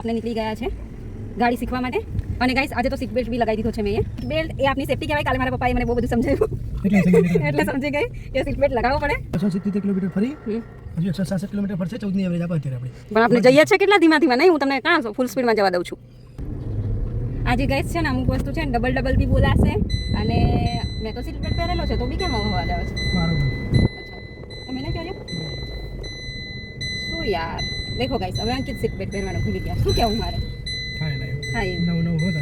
આપણે નીકળી ગયા છે ગાડી શીખવા માટે. અને ગાઈસ આજે તો સીટ બેલ્ટ બી લગાવી દીધો છે મેં બેલ્ટ એ આપની સેફટી કહેવાય. કાલે મારા પપ્પાએ મને બહુ બધું સમજાવ્યું. એટલે સમજી ગઈ કે સીટ બેલ્ટ લગાવવો પડે. બસો સિત્તેર કિલોમીટર ફરી. હજુ એકસો સાસઠ કિલોમીટર ફરશે ચૌદની એવરેજ આપે અત્યારે આપણે. પણ આપણે જઈએ છીએ કેટલા ધીમા ધીમા નહીં હું તમને કાં ફૂલ સ્પીડમાં જવા દઉં છું. આજે ગાઈસ છે ને અમુક વસ્તુ છે ને ડબલ ડબલ બી બોલાશે. અને મેં તો સીટ બેલ્ટ પહેરેલો છે તો બી કેમ અવાજ આવે છે? બરાબર. અચ્છા. તમે ને કહેજો શું યાર? દેખો ગાઈસ હવે અંકિત સીટ બેલ્ટ પહેરવાનું ભૂલી ગયા. શું કહેવું મારે? હા એમ. નવ નવું હોત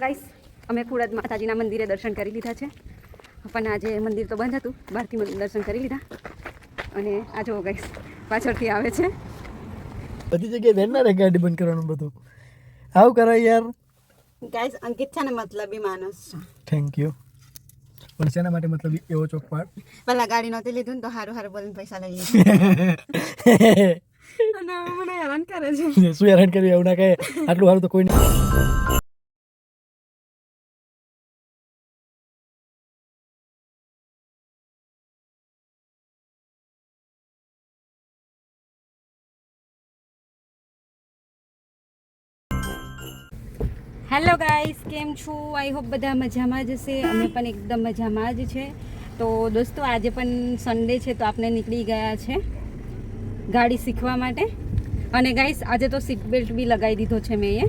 ગાઈસ અમે ખુડદ માતાજીના મંદિરે દર્શન કરી લીધા છે. પણ આજે મંદિર તો બંધ હતું. બહારથી મંદિર દર્શન કરી લીધા. અને આ જો ગાઈસ પાછળથી આવે છે. બધી જગ્યાએ ધ્યાન ના ગાડી બંધ કરવાનું બધું? આવું કરો યાર. ગાઈસ અંકિત છે ને મતલબી માણસ છે. થેન્ક યુ પણ શેના માટે મતલબ એવો ચોકપાટ પેલા ગાડી નહોતી લીધું ને તો હારું હારું બોલીને પૈસા લઈ લીધું. અને મને હેરાન કરે છે. શું હેરાન કર્યું એવું ના કહે? આટલું સારું તો કોઈ નહીં હેલો ગાઈસ કેમ છો? આઈ હોપ બધા મજામાં જ હશે. અમે પણ એકદમ મજામાં જ છે. તો દોસ્તો આજે પણ સન્ડે છે તો આપણે નીકળી ગયા છે ગાડી શીખવા માટે. અને ગાઈસ આજે તો સીટ બેલ્ટ બી લગાવી દીધો છે મેં એ.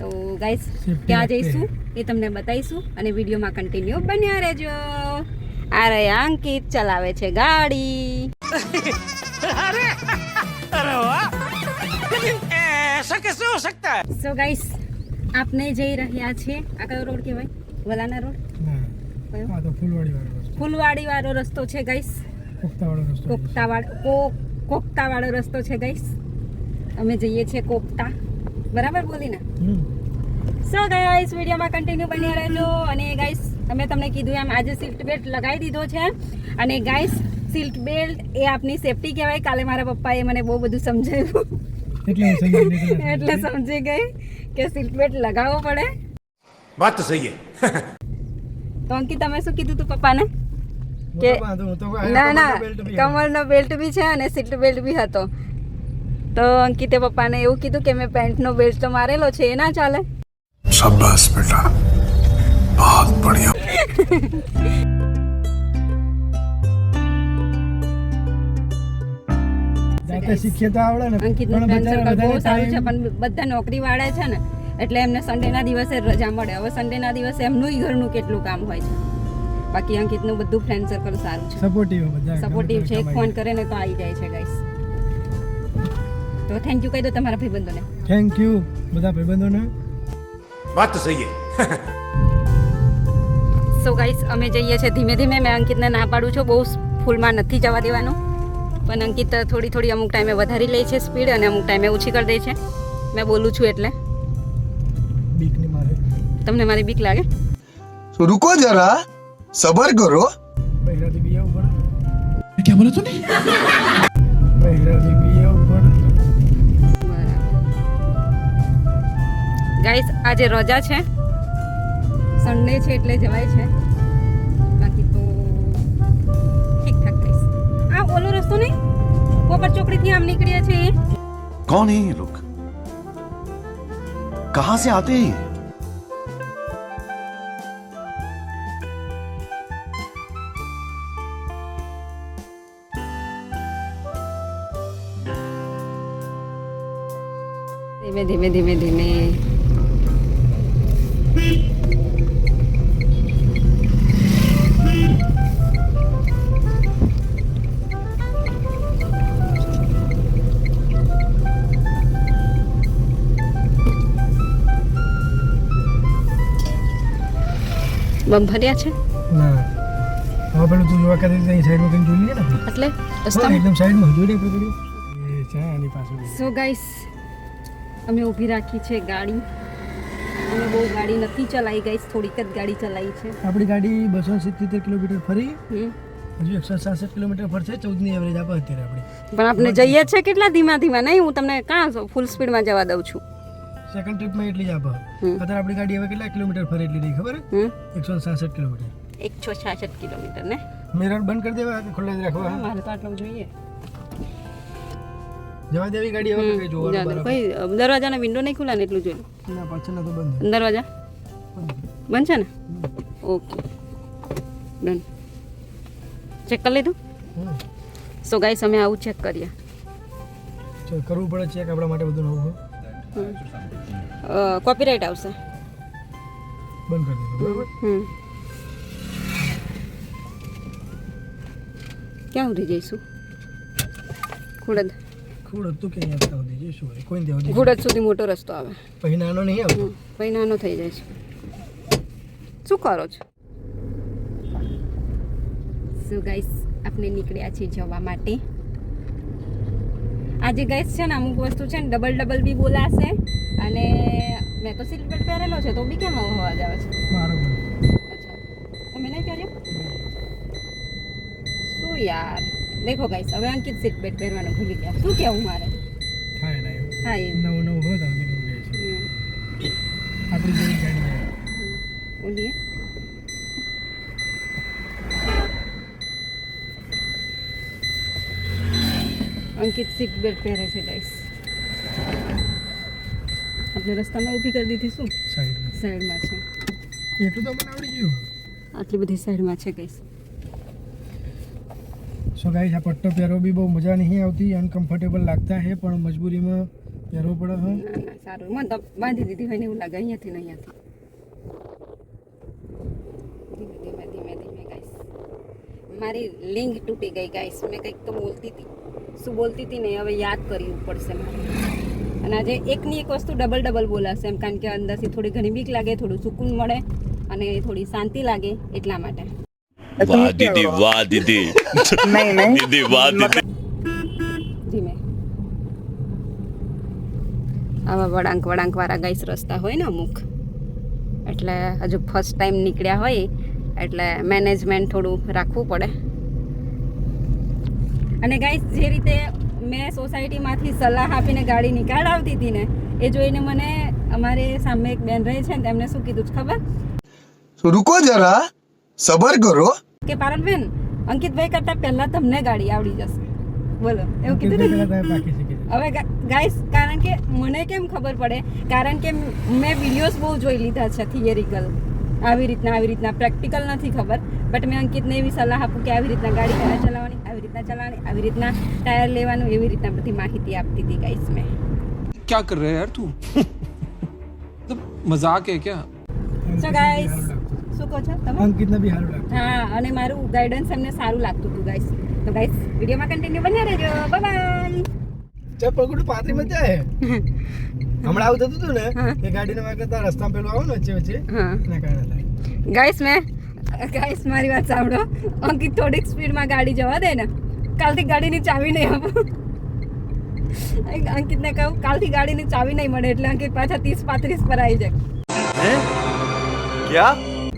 તો ગાઈસ ક્યાં જઈશું એ તમને બતાવીશું અને વિડીયોમાં કન્ટિન્યુ બન્યા રહેજો. આ રહ્યા અંકિત ચલાવે છે ગાડી. સો ગાઈસ આપણે જઈ રહ્યા છે. આ કયો રોડ કહેવાય? વલાના રોડ? ફૂલવાડી વાળો રસ્તો. છે ગાઈસ. કોકતા વાળો રસ્તો છે ગાઈસ. અમે જઈએ છીએ કોકતા બરાબર બોલીને? ને સો ગાઈસ વિડીયોમાં કન્ટિન્યુ બની રહેજો. અને ગાઈસ અમે તમને કીધું એમ આજે સીટ બેલ્ટ લગાવી દીધો છે. અને ગાઈસ સીટ બેલ્ટ એ આપની સેફટી કહેવાય. કાલે મારા પપ્પાએ મને બહુ બધું સમજાવ્યું. એટલે સમજી ગઈ કે સીટ બેલ્ટ લગાવવો પડે. વાત તો સહી તો અંકિત તમે શું કીધું તું પપ્પાને? કે ના ના કમરનો બેલ્ટ બી છે અને સીટ બેલ્ટ બી હતો. તો અંકિતે પપ્પાને એવું કીધું કે મેં પેન્ટનો બેલ્ટ તો મારેલો છે એ ના ચાલે. શાબાશ બેટા. બહુત બઢિયા. તો શીખીએ તો આવડે ને. અંકિત બહુ સારું છે પણ બધા નોકરી વાળા છે ને એટલે એમને સન્ડે ના દિવસે રજા મળે. હવે સન્ડેના દિવસે એમનું ઘરનું કેટલું કામ હોય છે. બાકી અંકિતનું બધું ફ્રેન્ડ સર્કલ સારું છે. સપોર્ટિવ બધા સપોર્ટિવ છે એક ફોન કરે ને તો આવી જાય છે ગાઈસ તો થેન્ક યુ કહી દો તમારા ભાઈબંધોને. થેન્ક યુ બધા ભાઈબંધોને. વાત સહી સો ગાઈસ અમે જઈએ છીએ ધીમે ધીમે. મેં અંકિતને ના પાડું છું. બહુ ફૂલમાં નથી જવા દેવાનું. પણ અંકિત થોડી થોડી અમુક ટાઈમે વધારી લે છે સ્પીડ અને અમુક ટાઈમે ઓછી કરી દે છે. મેં બોલું છું એટલે. તમને મારી બીક લાગે? રુકો જરા સબર કરો. બહેરાથી બી આવું પડે ક્યાં બોલે તું બહેરાથી બી આવું ગાઈસ આજે રજા છે. સન્ડે છે એટલે જવાય છે. બાકી તો ઠીક ઠાક ગાઈસ આ ઓલો રસ્તો નહીં? પોપર ચોકડીથી આમ નીકળ્યા છે એ कौन है ये लोग कहां से आते हैं ये? ધીમે ધીમે ધીમે ધીમે બમ ભર્યા છે? ના. હવે પેલું તું જોવા કરતી હતી સાઈડમાં કંઈ જોઈ ને આપણે. એટલે? એકદમ સાઈડમાં જોઈ લે આપણે પેલું. છે આની પાછળ સો ગાઈસ અમે ઊભી રાખી છે ગાડી. અમે બહુ ગાડી નથી ચલાવી ગાઈસ થોડીક જ ગાડી ચલાવી છે. આપણી ગાડી બસો સિત્તેર કિલોમીટર ફરી. હજુ એકસો સાસઠ કિલોમીટર ફરશે ચૌદની એવરેજ આપે અત્યારે આપણે. પણ આપણે જઈએ છે કેટલા ધીમા ધીમા? નહીં હું તમને કાં ફૂલ સ્પીડમાં જવા દઉં છું. સેકન્ડ ટ્રીપમાં એટલી જ આપે હમ. અત્યારે આપણી ગાડી હવે કેટલા કિલોમીટર ફરે એટલી રહી ખબર હમ એકસો સાસઠ કિલોમીટર એકસો છાસઠ કિલોમીટર ને મિરર બંધ કરી દેવા કે ખુલ્લા જ રાખવા હા, મારે તો આટલું જોઈએ જવા દેવી ગાડી હવે કઈ જોવાનું જા દે. બરાબર. કોઈ દરવાજાના વિન્ડો નહીં ખુલ્લા ને એટલું જોયું ના પાછળના તો બંધ દરવાજા બંધ છે ને ઓકે ડન ચેક કરી લીધું હમ. સો ગાઈસ અમે આવું ચેક કરીએ। ચાલ કરવું પડે ચેક આપણા માટે બધું નવું હોય કોપીરાઇટ આવશે. બંધ કરી દીધું બરાબર હમ. ક્યાં ઉધી જઈશું? ખુડદ ખબર તો કે અહીંયા આવતા સુધી જઈશું. કોઈ દેવ દે ખુડદ સુધી મોટો રસ્તો આવે. પછી નાનો નહીં આવતો? હમ, પછી નાનો થઈ જાય છે. શું કરો છો? સો ગાઈસ આપણે નીકળ્યા છીએ જવા માટે. આજે ગાઈસ છે ને અમુક વસ્તુ છે ને ડબલ ડબલ બી બોલાશે. અને મેં તો સીટ બેલ્ટ પહેરેલો છે તો બી કેમ આવો અવાજ આવે છે? બરાબર. અચ્છા. તમે નહીં કર્યો શું યાર? દેખો ગાઈસ હવે અંકિત સીટ બેલ્ટ પહેરવાનું ભૂલી ગયા. શું કેવું મારે? થાય ના એવું. હા એ નવું નવું હોય તો નીકળી જાય છે. આપણી જેવી ગાડી બોલીએ. અંકિત સીટ બેલ્ટ પહેરે છે ગાઈસ આપણે રસ્તામાં ઊભી કરી દીધી શું સાઈડમાં સાઈડમાં છે એટલું તો મને આવડી ગયું આટલી બધી સાઈડમાં છે ગાઈસ સો ગાઈસ આ પટ્ટો પહેરવો બી બહુ મજા નહીં આવતી અનકમ્ફર્ટેબલ લાગતા હે પણ મજબૂરીમાં પહેરવો પડે હે? ના ના સારું. મને તો બાંધી દીધી હોય ને એવું લાગે અહીંયાથી ને અહીંયાથી. ધીમે ધીમે ધીમે ધીમે ગાઈસ મારી લિંક તૂટી ગઈ ગાઈસ મેં કંઈક તો બોલતી હતી. શું બોલતી હતી ને હવે યાદ કરવું પડશે મારે અને આજે એકની એક વસ્તુ ડબલ ડબલ બોલાશે એમ કારણ કે અંદરથી થોડી ઘણી બીક લાગે થોડું સુકૂન મળે અને થોડી શાંતિ લાગે એટલા માટે. વાહ દીદી વાહ દીદી. દીદી વાહ દીદી. ધીમે આવા વળાંક વળાંક વાળા ગાઈસ રસ્તા હોય ને અમુક. એટલે હજુ ફર્સ્ટ ટાઈમ નીકળ્યા હોય એટલે મેનેજમેન્ટ થોડું રાખવું પડે. અને ગાઈસ જે રીતે મેં સોસાયટીમાંથી સલાહ આપીને ગાડી નીકાળાવતી હતી ને એ જોઈને મને અમારે સામે એક બેન રહે છે ને તેમણે શું કીધું છે ખબર? રૂકો જરા સબર કરો. કે પારણબેન અંકિતભાઈ કરતા પહેલા તમને ગાડી આવડી જશે. બોલો એવું કીધું હવે ગાઈસ કારણ કે મને કેમ ખબર પડે? કારણ કે મેં વિડીયોઝ બહુ જોઈ લીધા છે થિયરિકલ આવી રીતના આવી રીતના પ્રેક્ટિકલ નથી ખબર. બટ મેં અંકિતને એવી સલાહ આપું કે આવી રીતના ગાડી કયા ચલાવવાની રીતના ચલાણી આવી રીતના ટાયર લેવાનું એવી રીતના બધી માહિતી આપતી હતી ગાઈસ મેં. ક્યાં કર રહે યાર તું મજાક હે ક્યાં સો ગાઈસ શું કહો છો? તમે? અંકિતને બી સારું લાગતું. હા અને મારું ગાઈડન્સ એમને સારું લાગતું હતું ગાઈસ તો ગાઈસ વિડીયોમાં કન્ટિન્યુ બન્યા રહેજો. બાય બાય ચપ્પલ પાત્રી મજા હે હમણાં આવું થતું હતું ને એ ગાડીને વાગે તાર રસ્તામાં પેલું આવું ને વચ્ચે વચ્ચે. ગાઈસ મેં ગાઈસ મારી વાત સાંભળો. અંકિત થોડીક સ્પીડમાં ગાડી જવા દે ને. કાલથી ગાડીની ચાવી નહીં આપું. અંકિતને કહું કાલથી ગાડીની ચાવી નહીં મળે એટલે અંકિત પાછા ત્રીસ પાંત્રીસ પર આવી જાય.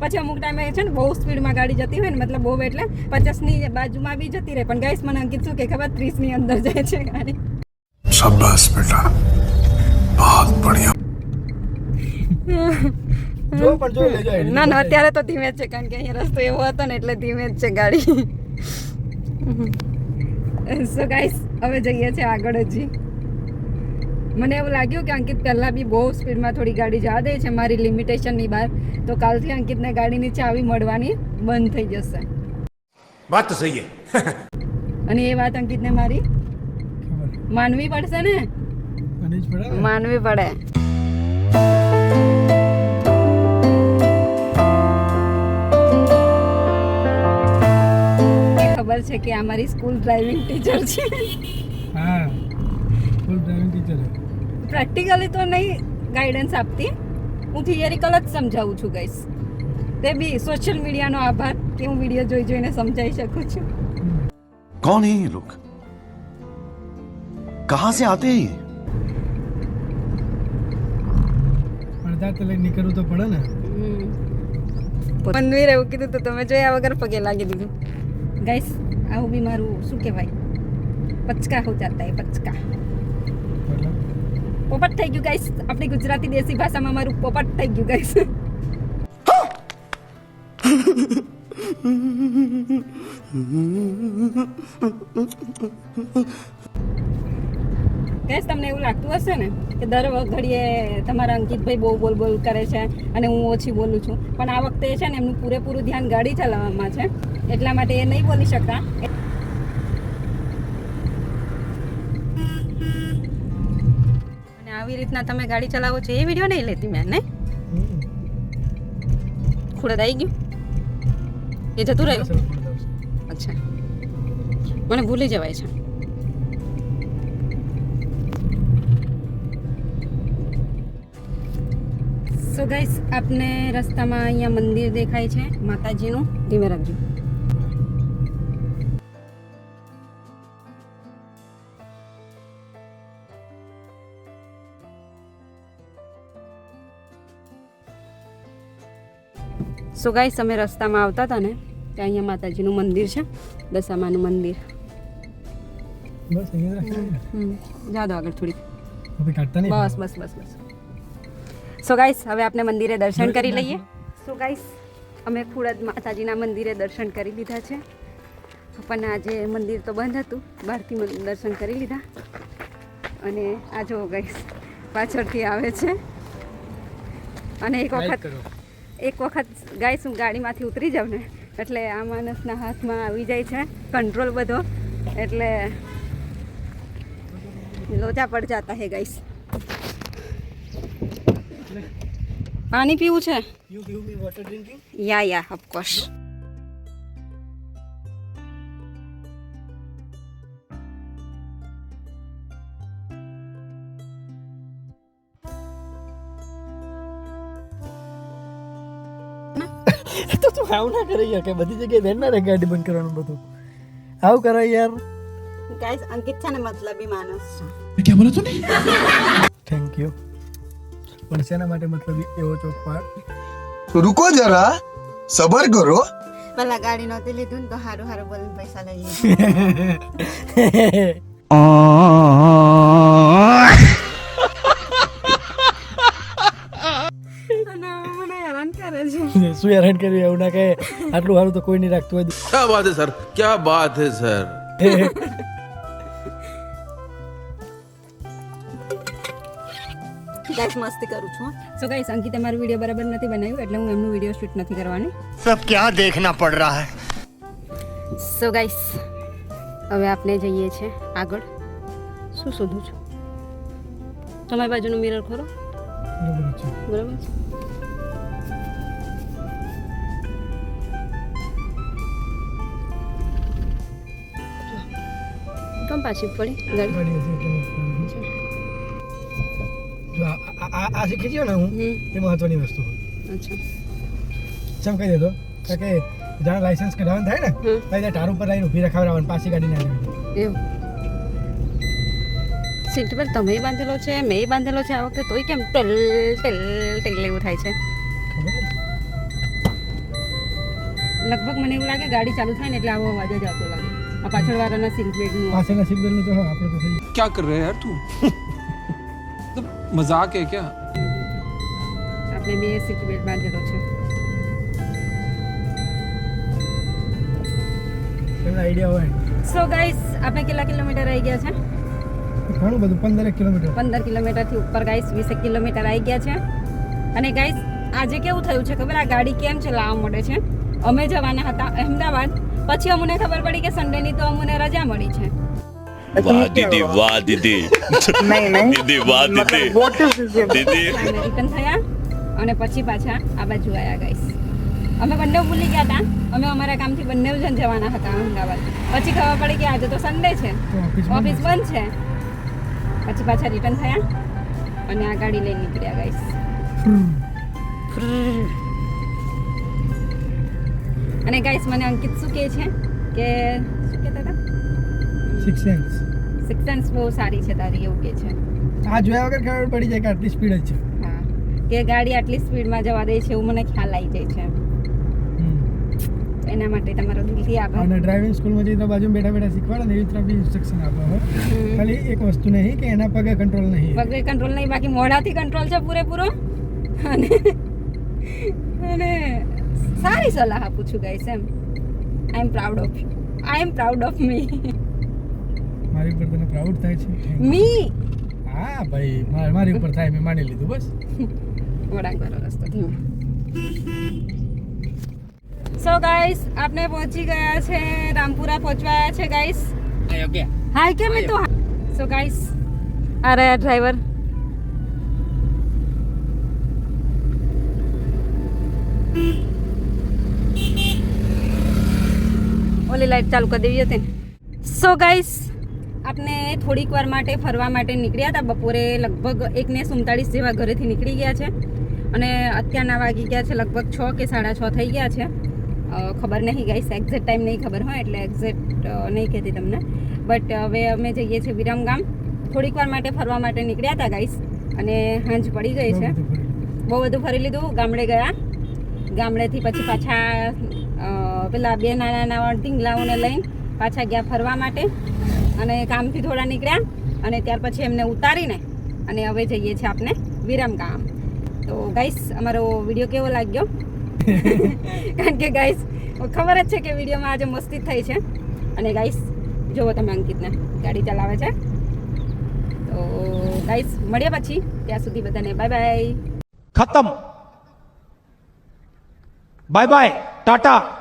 પછી અમુક ટાઈમે છે ને બહુ સ્પીડમાં ગાડી જતી હોય ને મતલબ બહુ એટલે પચાસની બાજુમાં બી જતી રહે. પણ ગાઈસ મને અંકિત શું કે ખબર? ત્રીસની અંદર જાય છે ગાડી. શાબાશ બેટા. બહુત બઢિયા. ના ના અત્યારે તો ધીમે છે કારણ કે અહીંયા રસ્તો એવો હતો ને એટલે ધીમે જ છે ગાડી. સો ગાઈસ હવે જઈએ છીએ આગળ હજી. મને એવું લાગ્યું કે અંકિત પહેલાં બી બહુ સ્પીડમાં થોડી ગાડી જવા દે છે મારી લિમિટેશનની બહાર. તો કાલથી અંકિતને ગાડીની ચાવી મળવાની બંધ થઈ જશે. વાત તો સહી અને એ વાત અંકિતને મારી? માનવી પડશે ને? માનવી પડે. ખબર છે કે આ સ્કૂલ ડ્રાઇવિંગ ટીચર છે. હા સ્કૂલ ડ્રાઇવિંગ ટીચર પ્રેક્ટિકલી તો નહીં ગાઈડન્સ આપતી. હું થિયરિકલ જ સમજાવું છું ગઈશ તે બી સોશિયલ મીડિયાનો આભાર કે હું વીડિયો જોઈ જોઈને સમજાવી શકું છું. કોણ હે લોક કહા સે આતે હે પડદા તો લઈને નીકળવું તો પડે ને. પનવીર એવું કીધું તો તમે જોયા વગર પગે લાગી દીધું. ગાઈસ આવું બી મારું શું કહેવાય? પચકા હો જાતા એ પચકા. પોપટ થઈ ગયું ગાઈસ આપણી ગુજરાતી દેશી ભાષામાં મારું પોપટ થઈ ગયું ગાઈસ ગેસ તમને એવું લાગતું હશે ને કે દર ઘડીએ તમારા અંકિતભાઈ બહુ બોલ બોલ કરે છે અને હું ઓછી બોલું છું પણ આ વખતે છે ને એમનું પૂરેપૂરું ધ્યાન ગાડી ચલાવવામાં છે એટલા માટે એ નહીં બોલી શકતા. અને આવી રીતના તમે ગાડી ચલાવો છો એ વીડિયો નહીં લેતી મેં ને ખુડદ આવી ગયું. એ જતું રહ્યું? અચ્છા. મને ભૂલી જવાય છે. સો ગાઈસ આપને રસ્તામાં અહીંયા મંદિર દેખાય છે. માતાજીનું. ધીમે રાખજો. સો ગાઈસ અમે રસ્તામાં આવતા હતા ને ત્યાં અહીંયા માતાજીનું મંદિર છે. દશામાનું મંદિર. બસ અહીંયા જા દો આગળ થોડી આપણે કાઢતા નહીં? બસ બસ બસ બસ. સો ગાઈસ હવે આપણે મંદિરે દર્શન કરી લઈએ. સો ગાઈસ અમે ખુડદ માતાજીના મંદિરે દર્શન કરી લીધા છે. પણ આજે મંદિર તો બંધ હતું. બહારથી દર્શન કરી લીધા. અને આ જો ગાઈસ પાછળથી આવે છે. અને એક વખત એક વખત ગાઈસ હું ગાડીમાંથી ઉતરી જાઉં ને એટલે આ માણસના હાથમાં આવી જાય છે કંટ્રોલ બધો. એટલે લોચા પડ જાતા હે ગાઈસ પાણી પીવું છે? યા યા ઓફ કોર્સ તો તું આવું ના કરે યાર કે બધી જગ્યાએ ધ્યાન ના રે ગાડી બંધ કરવાનું બધું. આવું કરે યાર. ગાઈસ અંકિત છે ને મતલબી માણસ છે. કે બોલો તું થેન્ક યુ પણ શેના માટે મતલબ એવો ચોકપાટ રૂકો જરા. સબર કરો. પેલા ગાડી નહોતી લીધું તો હારું હારું બોલ પૈસા લઈ શું હેરાન કર્યું? એવું ના કહે. આટલું સારું તો કોઈ નહીં રાખતું હોય. ક્યાં બાત હે સર? ક્યાં વાત હે સર? ગાઈસ મસ્તી કરું છું સો ગાઈસ અંકિત અમારું વીડિયો બરાબર નથી બનાવ્યું એટલે હું એમનું વીડિયો શૂટ નથી કરવાની. સબ ક્યાં દેખના પડ રહા હે? સો ગાઈસ હવે આપણે જઈએ છે આગળ. શું શોધું છું? તમારી બાજુનો મિરર ખોરો બરાબર કેમ પાછી પડી? ગાડી? આ શીખી ગયો ને હું એ મહત્વની વસ્તુ અચ્છા. ચમ કહી દેતો? કે જાણે લાયસન્સ કઢાવવાનું થાય ને ત્યારે ટાર ઉપર લાઈન ઊભી રખાવડાવવાનું પાછી ગાડી ના લેવી એવું. સીટ પર તમે બાંધેલો છે મેં બાંધેલો છે આ વખતે તોય કેમ ટલ ટલ ટલ એવું થાય છે? લગભગ મને એવું લાગે ગાડી ચાલુ થાય ને એટલે આવો અવાજ જ આવતો લાગે. આ પાછળવાળાના સીટ બેલ્ટનું. પાછળના સીટ બેલ્ટનું તો આપણે તો થઈ ક્યાં કર રહે યાર તું? मजाक है क्या આપણે બે સીટ બેલ્ટ બાંધેલો છે એમને આઈડિયા હોય સો ગાઈસ આપણે કેટલા કિલોમીટર આવી ગયા છે ઘણું બધું પંદરેક કિલોમીટર પંદર કિલોમીટરથી ઉપર ગાઈસ વીસેક કિલોમીટર આવી ગયા છે અને ગાઈસ આજે કેવું થયું છે ખબર આ ગાડી કેમ ચલાવવા મળે છે અમે જવાના હતા અહેમદાબાદ પછી અમને ખબર પડી કે સન્ડેની તો અમને રજા મળી છે વાહ દીદી વાહ દીદી દીદી વાહ દીદી દીદી રિટર્ન થયા અને પછી પાછા આ બાજુ આવ્યા ગાઈસ અમે બંને ભૂલી ગયા હતા અમે અમારા કામથી બંને જણ જવાના હતા અમદાવાદ પછી ખબર પડી કે આજે તો સન્ડે છે ઓફિસ બંધ છે પછી પાછા રિટર્ન થયા અને આ ગાડી લઈને નીકળ્યા ગાઈસ અને ગાઈસ મને અંકિત શું કહે છે કે શું કહેતા હતા સિક્સ સેન્સ સિક્સ સેન્સ બહુ સારી છે તારી એવું કે છે. આ જોયા વગર ખબર પડી જાય કે આટલી સ્પીડ જ છે. હા. કે ગાડી આટલી સ્પીડમાં જવા દે છે એવું મને ખ્યાલ આવી જાય છે. એના માટે તમારો દિલથી આભાર. અને ડ્રાઇવિંગ સ્કૂલમાં જઈએ તો બાજુ બેઠા બેઠા શીખવાડે ને એવી તરફ ઇન્સ્ટ્રક્શન આપે હોય ખાલી એક વસ્તુ નહીં કે એના પગે કંટ્રોલ નહીં. પગે કંટ્રોલ નહીં બાકી મોઢાથી કંટ્રોલ છે પૂરેપૂરો. અને અને સારી સલાહ આપું છું guys M. I am proud of I am proud of me મારી ઉપર તને પ્રાઉડ થાય છે? મી. હા ભાઈ મારી ઉપર થાય મેં માની લીધું બસ. વળાંક વાળો રસ્તો ધીમે. સો ગાઈસ આપણે પહોંચી ગયા છે રામપુરા પહોંચવાયા છે ગાઈસ હાય કેમ તો? સો ગાઈસ આ રહ્યા ડ્રાઈવર ઓલી લાઈટ ચાલુ કરી દેવી હતી. સો ગાઈસ આપણે થોડીક વાર માટે ફરવા માટે નીકળ્યા હતા. બપોરે લગભગ એકને સુમતાળીસ જેવા ઘરેથી નીકળી ગયા છે. અને અત્યારના વાગી ગયા છે લગભગ છ કે સાડા છ થઈ ગયા છે. ખબર નહીં ગાઈસ એક્ઝેક્ટ ટાઈમ નહીં ખબર હોય એટલે એક્ઝેક્ટ નહીં કહેતી તમને. બટ હવે અમે જઈએ છીએ વિરમગામ થોડીક વાર માટે ફરવા માટે નીકળ્યા હતા ગાઈસ અને હાંજ પડી ગઈ છે. બહુ બધું ફરી લીધું. ગામડે ગયા. ગામડેથી પછી પાછા પેલા બે નાના નાના ઢીંગલાઓને લઈને પાછા ગયા ફરવા માટે. અને કામથી થોડા નીકળ્યા અને ત્યાર પછી એમને ઉતારીને અને હવે જઈએ છીએ આપને વિરામ કામ તો ગાઈસ અમારો વીડિયો કેવો લાગ્યો? કારણ કે ગાઈસ ખબર જ છે કે વિડીયોમાં આજે મસ્તી થઈ છે. અને ગાઈસ જુઓ તમે અંકિતને ગાડી ચલાવે છે. તો ગાઈસ મળ્યા પછી ત્યાં સુધી બધાને બાય બાય ખતમ. Bye bye tata.